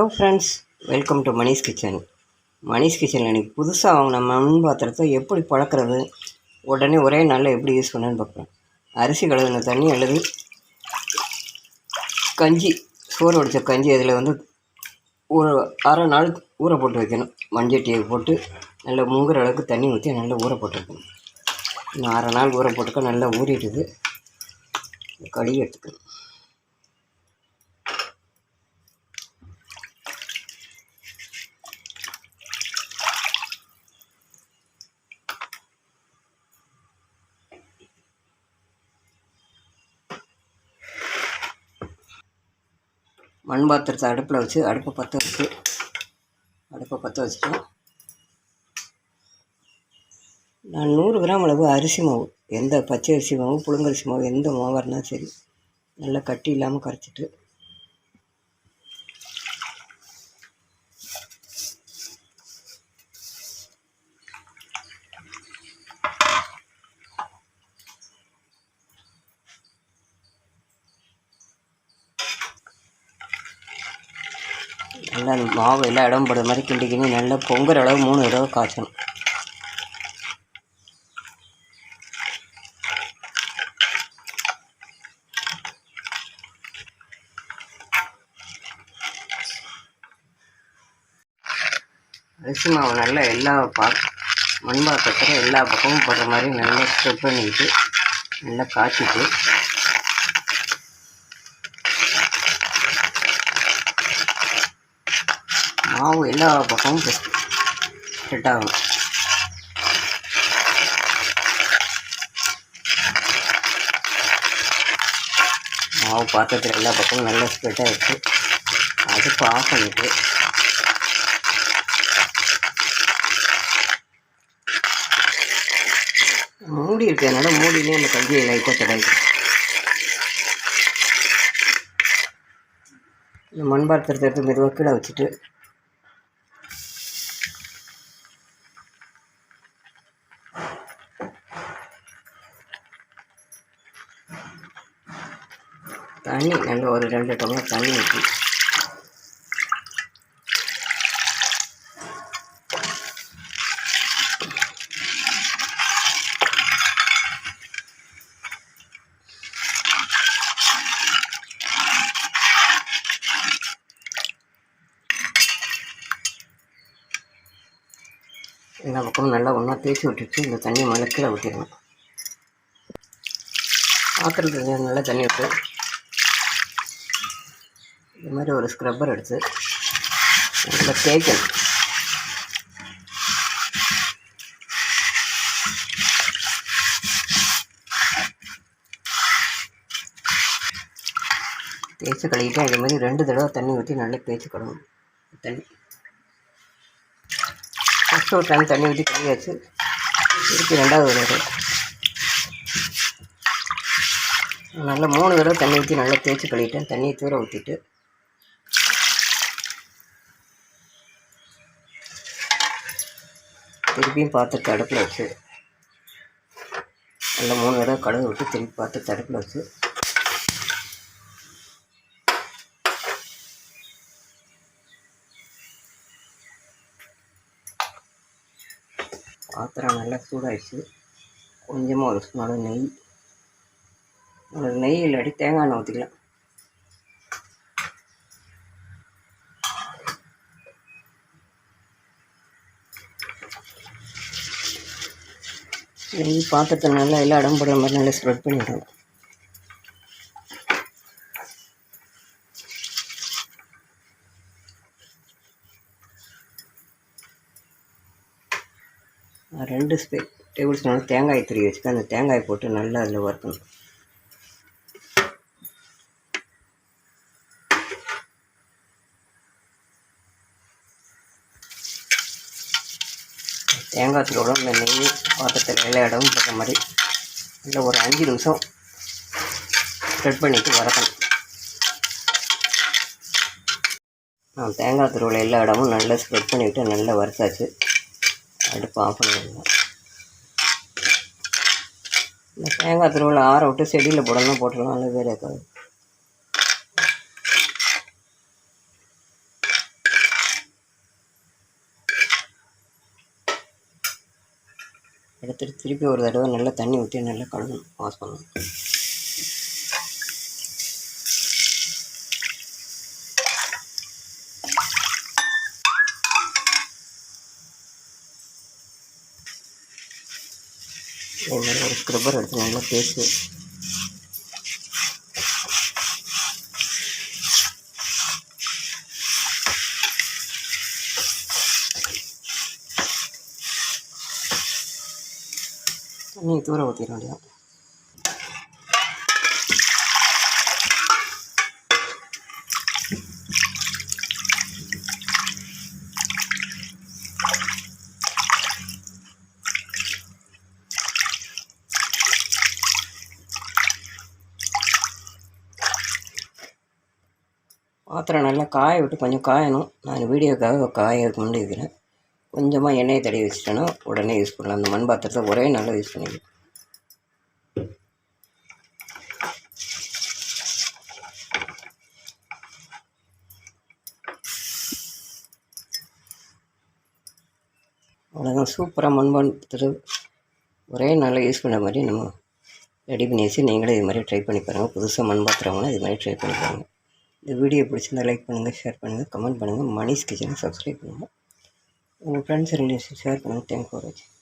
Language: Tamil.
Hello friends welcome to Manish kitchen Manish கிச்சனில் இன்றைக்கி புதுசாக வாங்கின மண் பாத்திரத்தை எப்படி பழக்கிறது உடனே ஒரே நாளில் எப்படி யூஸ் பண்ணுன்னு பார்க்குறேன் அரிசி கழுவின தண்ணி அல்லது கஞ்சி சோறு வடித்த கஞ்சி அதில் வந்து ஒரு அரை நாள் ஊற போட்டு வைக்கணும். மஞ்சட்டியை போட்டு நல்லா முங்குற அளவுக்கு தண்ணி ஊற்றி நல்லா ஊற போட்டு வைக்கணும். இன்னும் அரை நாள் ஊற போட்டுக்க நல்லா ஊறிடுது. கழுவி எடுத்துக்கணும். மண் பாத்திரத்தை அடுப்பில் வச்சு அடுப்பை பற்ற வச்சு அடுப்பை பற்ற வச்சுட்டோம். நான் நூறு கிராம் அளவு அரிசி மாவு எந்த பச்சை அரிசி மாவு புழுங்கரிசி மாவு எந்த மாவாக இருந்தாலும் சரி நல்லா கட்டி இல்லாமல் கரைச்சிட்டு நல்லா அந்த மாவு எல்லாம் இடம் படுற மாதிரி கிண்டி கிண்டி நல்லா பொங்குற அளவு மூணு தடவை காய்ச்சணும். அரிசி மாவு நல்லா எல்லா பா மண் எல்லா பக்கமும் போடுற மாதிரி நல்லா ஸ்ப்ரெட் பண்ணிக்கிட்டு நல்லா காய்ச்சிட்டு மாவு எல்லா பக்கமும் செட் ஆகணும் மாவு பாத்திரத்தில் எல்லா பக்கமும் நல்லா ஸ்ப்ரெட் ஆகிடுச்சு அடுப்பு ஆஃப் பண்ணிட்டு. மூடி இருக்கிறதுனால மூடினே அந்த கஞ்சியை லைட்டாக தடவிக்கிறேன் இந்த மண் பாத்திரத்தை எடுத்து மெதுவாக கீழே வச்சுட்டு தண்ணி நல்ல ஒரு ரெண்டு டம்ளர் தண்ணி ஊற்றி எல்லா பக்கமும் நல்லா ஒன்றா தேய்ச்சி விட்டுட்டு இந்த தண்ணியை மலக்கில் ஊற்றிடணும் பாத்திரத்தில் நல்லா தண்ணி விட்டு இந்த மாதிரி ஒரு ஸ்க்ரப்பர் எடுத்து நல்லா தேய்க்கணும். தேய்ச்சி கழுவிட்டு அதே மாதிரி ரெண்டு தடவை தண்ணி ஊற்றி நல்லா தேய்ச்சி கழுவணும். தண்ணி. ஃபஸ்ட்டு ஒரு டைம் தண்ணி ஊற்றி கழுவியாச்சு. திருப்பி ரெண்டாவது தடவை நல்லா மூணு தடவை தண்ணி ஊற்றி நல்லா தேய்ச்சி கழுவிட்டேன். தண்ணியை தூர ஊற்றிட்டு திருப்பியும் பார்த்து அடுப்பில் வச்சு. நல்லா மூணு தடவை கடுகு விட்டு திருப்பி பார்த்து அடுப்பில் வச்சு. பாத்திரம் நல்லா சூடாகிடுச்சு கொஞ்சமாக ஒரு ஸ்பூனோட நெய். ஒரு நெய் இல்லாட்டி தேங்காய் எண்ணெய் ஊற்றிக்கலாம் நெய் பாத்திரத்தை நல்லா எல்லாம் இடம் போடுற மாதிரி நல்லா ஸ்ப்ரெட் பண்ணிவிடணும் ரெண்டு ஸ்பே டேபிள் ஸ்பூன் தேங்காய் துருவி வச்சுக்க அந்த தேங்காய் போட்டு நல்லா அதில் வறுக்கணும். தேங்காய் தூளோட இந்த நெய் பாத்திரத்தில் எல்லா இடமும் மாதிரி இல்லை ஒரு அஞ்சு நிமிஷம் ஸ்ப்ரெட் பண்ணிவிட்டு வதக்கணும். நான் தேங்காய் துருவில் எல்லா இடமும் நல்லா ஸ்ப்ரெட் பண்ணிவிட்டு நல்லா வறுத்தாச்சு. அடுப்பு ஆஃப் பண்ணிடலாம். இந்த தேங்காய் துருவில் ஆற விட்டு செடியில் போடலாம் போட்டுடலாம் நல்ல வேறு இருக்காது. எடுத்துட்டு திருப்பி ஒரு தடவை நல்லா தண்ணி ஊற்றி நல்லா கழுவணும். வாஷ் பண்ணணும். ஒரு ஸ்க்ரப்பர் எடுத்து நல்லா தேய்ச்சி தண்ணியை தூர ஊற்றிட வேண்டியதான் பாத்திரம் நல்லா காய விட்டு கொஞ்சம் காயணும். நான் வீடியோக்காக காய கொண்டு இருக்கிறேன். கொஞ்சமாக எண்ணெயை தடவி வச்சுட்டேன்னா உடனே யூஸ் பண்ணலாம். அந்த மண் பாத்திரத்தை ஒரே நாளில் யூஸ் பண்ணிக்கலாம். அவ்வளோதான் சூப்பராக மண்பாத்திரம் ஒரே நாளில் யூஸ் பண்ணுற மாதிரி நம்ம ரெடி பண்ணி வச்சு நீங்களே இது மாதிரி ட்ரை பண்ணி பாருங்கள் புதுசாக மண் பாத்திரம்னா இது மாதிரி ட்ரை பண்ணி பாருங்கள் இந்த வீடியோ பிடிச்சிருந்தால் லைக் பண்ணுங்கள் ஷேர் பண்ணுங்கள் கமெண்ட் பண்ணுங்கள் மணிஷ் கிச்சனை சப்ஸ்கிரைப் பண்ணுங்கள் உங்கள் ஃப்ரெண்ட்ஸ் ரிலேஷன் ஷேர் பண்ணுங்கள் தேங்க் ஃபார் வாட்சிங்